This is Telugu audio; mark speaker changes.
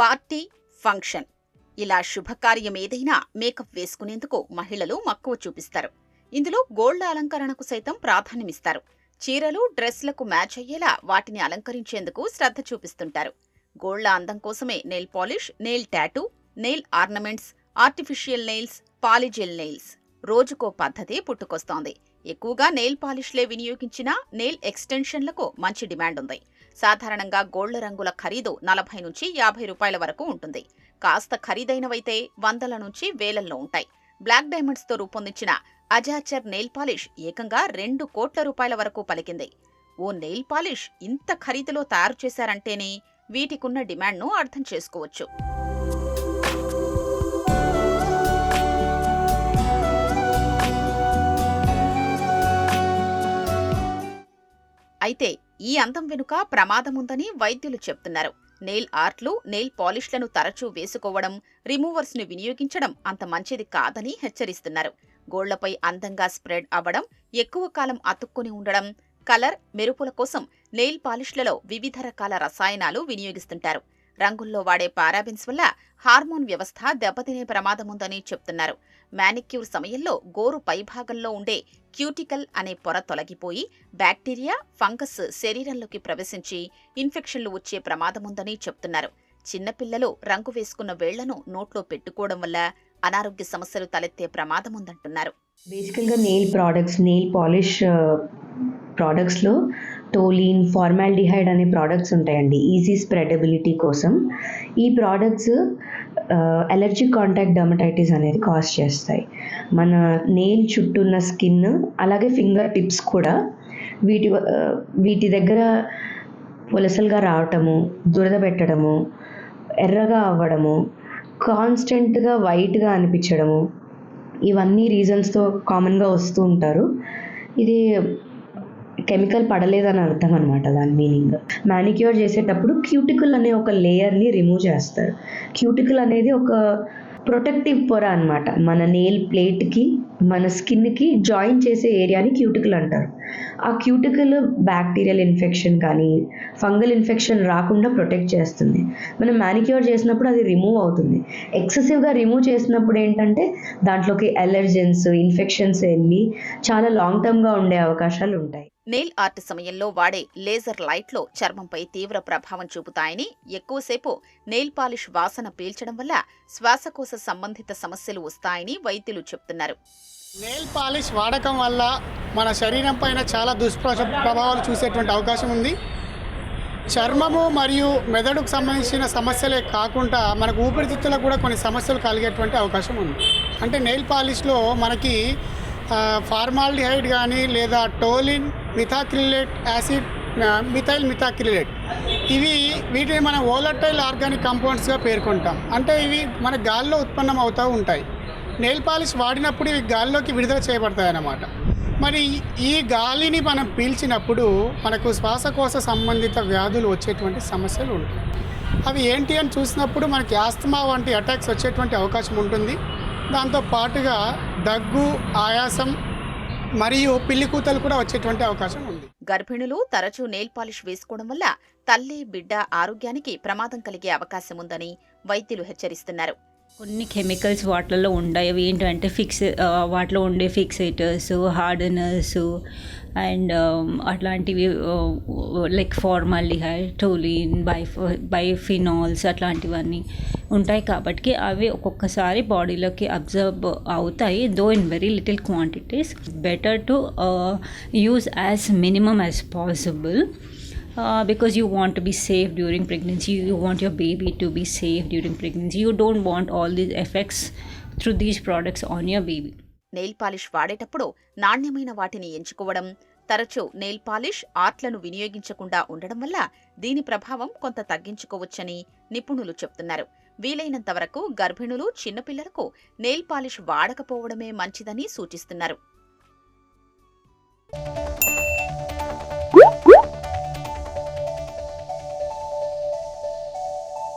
Speaker 1: Party function. ఇలా శుభకార్యం ఏదైనా మేకప్ వేసుకునేందుకు మహిళలు మక్కువ చూపిస్తారు. ఇందులో గోల్డ్ అలంకరణకు సైతం ప్రాధాన్యమిస్తారు. చీరలు డ్రెస్లకు మ్యాచ్ అయ్యేలా వాటిని అలంకరించేందుకు శ్రద్ధ చూపిస్తుంటారు. గోళ్ళ అందం కోసమే nail polish nail tattoo nail ornaments artificial nails polygel nails. రోజుకో పద్ధతి పుట్టుకొస్తోంది. ఎక్కువగా నెయిల్ పాలిష్లే వినియోగించిన నెయిల్ ఎక్స్టెన్షన్లకు మంచి డిమాండ్ ఉంది సాధారణంగా గోల్డ్ రంగుల ఖరీదు నలభై నుంచి యాభై రూపాయల వరకు ఉంటుంది. కాస్త ఖరీదైనవైతే వందల నుంచి వేలల్లో ఉంటాయి. బ్లాక్ డైమండ్స్తో రూపొందించిన అజాచర్ నెయిల్ పాలిష్ ఏకంగా రెండు కోట్ల రూపాయల వరకు పలికింది. ఓ నెయిల్ పాలిష్ ఇంత ఖరీదులో తయారు చేశారంటేనే వీటికున్న డిమాండ్ను అర్థం చేసుకోవచ్చు. అయితే ఈ అందం వెనుక ప్రమాదముందని వైద్యులు చెప్తున్నారు. నెయిల్ ఆర్ట్లు నెయిల్ పాలిష్లను తరచూ వేసుకోవడం రిమూవర్స్ను వినియోగించడం అంత మంచిది కాదని హెచ్చరిస్తున్నారు. గోళ్ళపై అందంగా స్ప్రెడ్ అవ్వడం ఎక్కువ కాలం అతుక్కుని ఉండడం కలర్ మెరుపుల కోసం నెయిల్ పాలిష్లలో వివిధ రకాల రసాయనాలు వినియోగిస్తుంటారు. రంగుల్లో వాడే పారాబిన్స్ వల్ల హార్మోన్ వ్యవస్థ దెబ్బతినే ప్రమాదముందని చెప్తున్నారు. మానిక్యూర్ సమయంలో గోరు పైభాగంలో ఉండే క్యూటికల్ అనే పొర తొలగిపోయి బ్యాక్టీరియా ఫంగస్ శరీరంలోకి ప్రవేశించి ఇన్ఫెక్షన్లు వచ్చే ప్రమాదముందని చెప్తున్నారు. చిన్నపిల్లలు రంగు వేసుకున్న వేళ్ళను నోట్లో పెట్టుకోవడం వల్ల అనారోగ్య సమస్యలు తలెత్తే ప్రమాదముందంటున్నారు.
Speaker 2: బేసికల్గా నెయిల్ ప్రోడక్ట్స్ నెయిల్ పాలిష్ ప్రోడక్ట్స్లో టోలిన్ ఫార్మాల్డిహైడ్ అనే ప్రోడక్ట్స్ ఉంటాయండి. ఈజీ స్ప్రెడబిలిటీ కోసం. ఈ ప్రోడక్ట్స్ ఎలర్జిక్ కాంటాక్ట్ డర్మటైటిస్ అనేది కాజ్ చేస్తాయి. మన నెయిల్ చుట్టూ ఉన్న స్కిన్ అలాగే ఫింగర్ టిప్స్ కూడా వీటి వీటి దగ్గర పొలసలుగా రావటము దురద పెట్టడము ఎర్రగా అవ్వడము కాన్స్టెంట్గా వైట్గా అనిపించడము ఇవన్నీ రీజన్స్తో కామన్గా వస్తూ ఉంటారు. ఇది కెమికల్ పడలేదని అర్థం అనమాట దాని మీనింగ్. మ్యానిక్యూర్ చేసేటప్పుడు క్యూటికల్ అనే ఒక లేయర్ని రిమూవ్ చేస్తారు. క్యూటికల్ అనేది ఒక ప్రొటెక్టివ్ పొర అనమాట మన నెయిల్ ప్లేట్కి మన స్కిన్కి జాయిన్ చేసే ఏరియాని క్యూటికల్ అంటారు. ఆ క్యూటికల్ బ్యాక్టీరియల్ ఇన్ఫెక్షన్ కానీ ఫంగల్ ఇన్ఫెక్షన్ రాకుండా ప్రొటెక్ట్ చేస్తుంది. మనం మ్యానిక్యూర్ చేసినప్పుడు అది రిమూవ్ అవుతుంది. ఎక్సెసివ్గా రిమూవ్ చేసినప్పుడు ఏంటంటే దాంట్లోకి అలర్జెన్స్ ఇన్ఫెక్షన్స్ వెళ్ళి చాలా లాంగ్ టర్మ్గా ఉండే అవకాశాలు ఉంటాయి.
Speaker 1: నెయిల్ ఆర్ట్ సమయంలో వాడే లేజర్ లైట్లు చర్మంపై తీవ్ర ప్రభావం చూపుతాయని ఎక్కువసేపు నెయిల్ పాలిష్ వాసన పీల్చడం వల్ల శ్వాసకోశ సంబంధిత సమస్యలు వస్తాయని వైద్యులు చెప్తున్నారు.
Speaker 3: నెయిల్ పాలిష్ వాడకం వల్ల మన శరీరం పైన చాలా దుష్ప్ర ప్రభావాలు చూసేటువంటి అవకాశం ఉంది. చర్మము మరియు మెదడుకు సంబంధించిన సమస్యలే కాకుండా మనకు ఊపిరితిత్తులకు కూడా కొన్ని సమస్యలు కలిగేటువంటి అవకాశం ఉంది. అంటే నెయిల్ పాలిష్లో మనకి ఫార్మాల్డిహైడ్ కానీ లేదా toluene methacrylate acid methyl methacrylate. ఇవి వీటిని మనం ఓలటైల్ ఆర్గానిక్ కంపౌండ్స్గా పేర్కొంటాం. అంటే ఇవి మన గాల్లో ఉత్పన్నం అవుతూ ఉంటాయి. నెయిల్ పాలిష్ వాడినప్పుడు ఇవి గాల్లోకి విడుదల చేయబడతాయి అన్నమాట మరి ఈ గాలిని మనం పీల్చినప్పుడు మనకు శ్వాసకోశ సంబంధిత వ్యాధులు వచ్చేటువంటి సమస్యలు ఉంటాయి. అవి ఏంటి అని చూసినప్పుడు మనకి ఆస్తమా వంటి అటాక్స్ వచ్చేటువంటి అవకాశం ఉంటుంది. దాంతో పాటుగా దగ్గు ఆయాసం మరియు పిల్లి కూతలు కూడా వచ్చేటువంటి అవకాశం ఉంది.
Speaker 1: గర్భిణులు తరచూ నెయిల్ పాలిష్ వేసుకోవడం వల్ల తల్లి బిడ్డ ఆరోగ్యానికి ప్రమాదం కలిగే అవకాశం ఉందని వైద్యులు హెచ్చరిస్తున్నారు.
Speaker 4: కొన్ని కెమికల్స్ వాటిలలో ఉండవు అవి ఏంటంటే ఫిక్స్ వాటిలో ఉండే ఫిక్సేటర్స్ హార్డనర్స్ అండ్ అట్లాంటివి లైక్ ఫార్మాలిహైడ్ టోలిన్ బైఫ్ బైఫినాల్స్ అట్లాంటివన్నీ ఉంటాయి కాబట్టి అవి ఒక్కొక్కసారి బాడీలోకి అబ్జర్వ్ అవుతాయి though in very little quantities better to use as minimum as possible uh, because you want to be safe during pregnancy you want your baby to be safe during pregnancy you don't want all these effects through these products on your baby
Speaker 1: nail polish వాడేటప్పుడు నాణ్యమైన వాటిని ఎంచుకోవడం తరచూ నెయిల్ పాలిష్ ఆర్ట్లను వినియోగించకుండా ఉండడం వల్ల దీని ప్రభావం కొంత తగ్గించుకోవచ్చని నిపుణులు చెప్తున్నారు వీలైనంత వరకు గర్భిణులు చిన్నపిల్లలకు నెయిల్ పాలిష్ వాడకపోవడమే మంచిదని సూచిస్తున్నారు